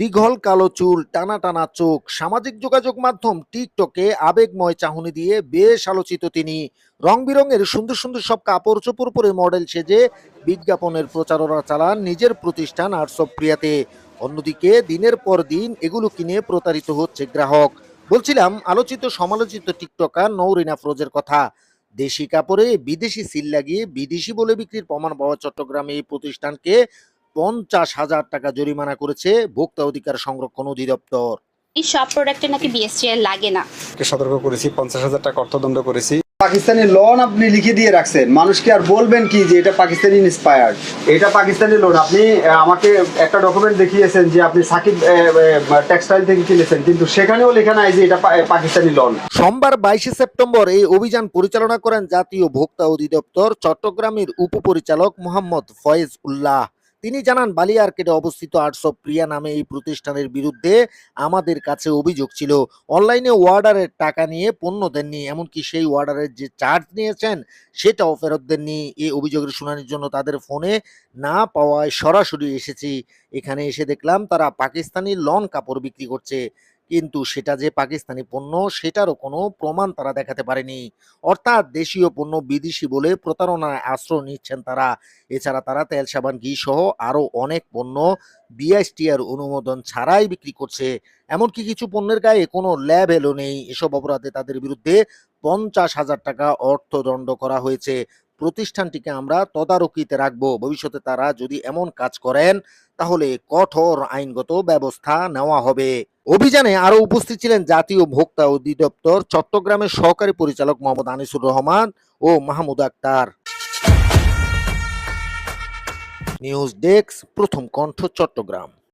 দীঘল কালো চুল, টানা টানা চোখ, সামাজিক যোগাযোগ মাধ্যম টিকটকে আবেগময় চাহনি দিয়ে বেশ আলোচিত তিনি। রং বেরঙের সুন্দর সুন্দর সব কাপড় চোপড় পরে মডেল সেজে বিজ্ঞাপনের প্রচারণা চালান নিজের প্রতিষ্ঠান আর্টস অফ প্রিয়াতে অন্যদিকে দিনের পর দিন এগুলো কিনে প্রতারিত হচ্ছে গ্রাহক। বলছিলাম, আলোচিত সমালোচিত টিকটকার নৌরিনা ফ্রোজের কথা। দেশি কাপড়ে বিদেশি সিল লাগিয়ে বিদেশি বলে বিক্রির প্রমাণ পাওয়া চট্টগ্রামে এই প্রতিষ্ঠানকে পঞ্চাশ হাজার টাকা জরিমানা করেছে ভোক্তা অধিকার সংরক্ষণ অধিদপ্তর। এই সব প্রোডাক্টে নাকি বিএসটিআই লাগে না। সতর্ক করেছি পঞ্চাশ হাজার টাকা অর্থদণ্ড করেছি। পাকিস্তানি লোন আপনি লিখে দিয়ে রাখছেন। মানুষকে আর বলবেন কি যে এটা পাকিস্তানি ইন্সপায়ার্ড এটা পাকিস্তানি লোন আপনি আমাকে একটা ডকুমেন্ট দেখিয়েছেন যে আপনি সাকিব টেক্সটাইল থেকে কিনেছেন কিন্তু সেখানেও লেখা নাই যে এটা পাকিস্তানি লোন সোমবার বাইশে সেপ্টেম্বর এই অভিযান পরিচালনা করেন জাতীয় ভোক্তা অধিদপ্তর চট্টগ্রামের উপপরিচালক মোহাম্মদ ফয়েজ উল্লাহ। তিনি জানান বালিয়ারকেটে অবস্থিত আর্টস অফ প্রিয়া নামে এই প্রতিষ্ঠানের বিরুদ্ধে আমাদের কাছে অভিযোগ ছিল। অনলাইনে ওয়ার্ডারের টাকা নিয়ে পণ্য দেননি, এমনকি সেই ওয়ার্ডারের যে চার্জ নিয়েছেন, সেটাও ফেরত দেননি। এই অভিযোগের শুনানির জন্য তাদের ফোনে না পাওয়ায় সরাসরি এসেছি। এখানে এসে দেখলাম, তারা পাকিস্তানি লন কাপড় বিক্রি করছে। কিন্তু সেটা যে পাকিস্তানি পণ্য, সেটারও কোনো প্রমাণ তারা দেখাতে পারেনি। অর্থাৎ দেশীয় পণ্য বিদেশি বলে প্রতারণায় আশ্রয় নিচ্ছেন তারা। এছাড়া তারা তেল, সাবান, ঘি সহ আরও অনেক পণ্য বিএসটিআর অনুমোদন ছাড়াই বিক্রি করছে। এমনকি কিছু পণ্যের গায়ে কোনো ল্যাব এলো নেই। এসব অপরাধে তাদের বিরুদ্ধে পঞ্চাশ হাজার টাকা অর্থদণ্ড করা হয়েছে। প্রতিষ্ঠানটিকে আমরা তদারকিতে রাখব। ভবিষ্যতে তারা যদি এমন কাজ করেন, তাহলে কঠোর আইনগত ব্যবস্থা নেওয়া হবে। অভিযানে আরও উপস্থিত ছিলেন জাতীয় ভোক্তা অধিদপ্তর, চট্টগ্রামের সহকারী পরিচালক মোহাম্মদ আনিসুর রহমান ও Mahmud Akter. News desk, Prothom Kontho, Chattogram.